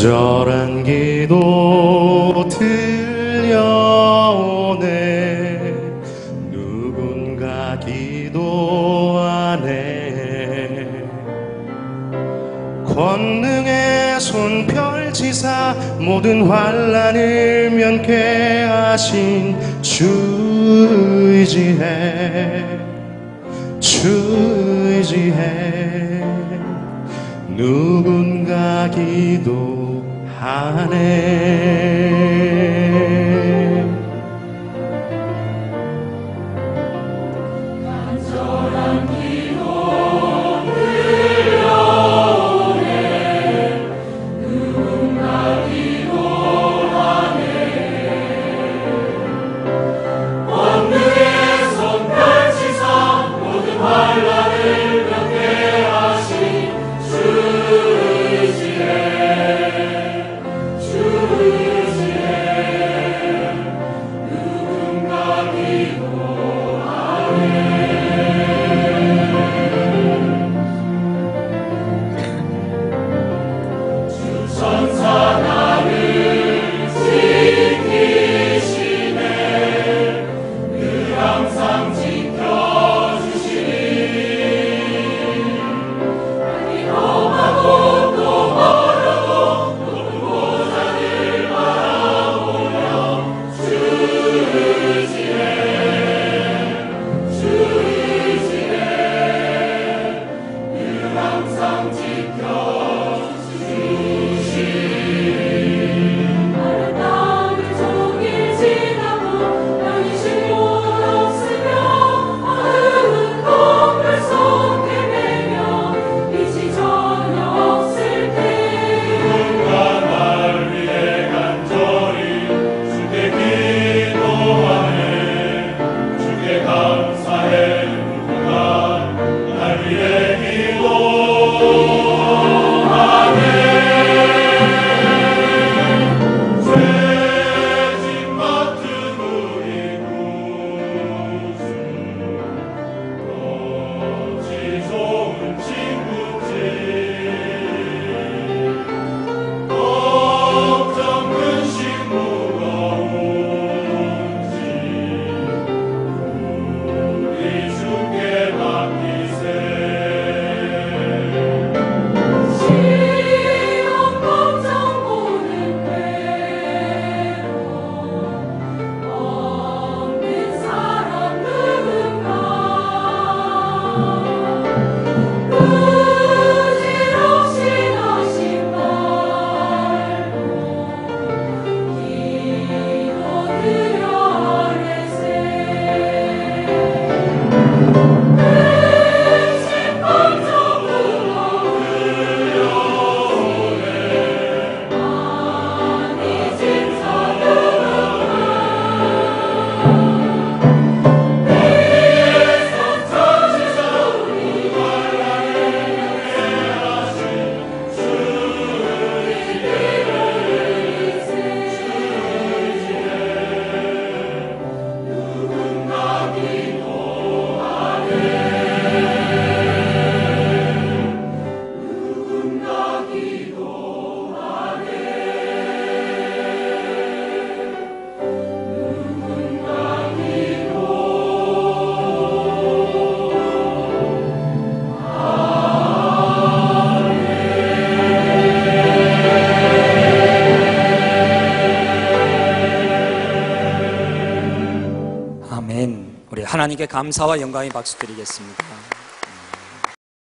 간절한 기도 들려오네. 누군가 기도하네. 권능의 손 펼치사 모든 환란을 면케 하신 주 의지해. 주 의지해. 누군가 기도 하네 아름다 하나님께 감사와 영광의 박수 드리겠습니다.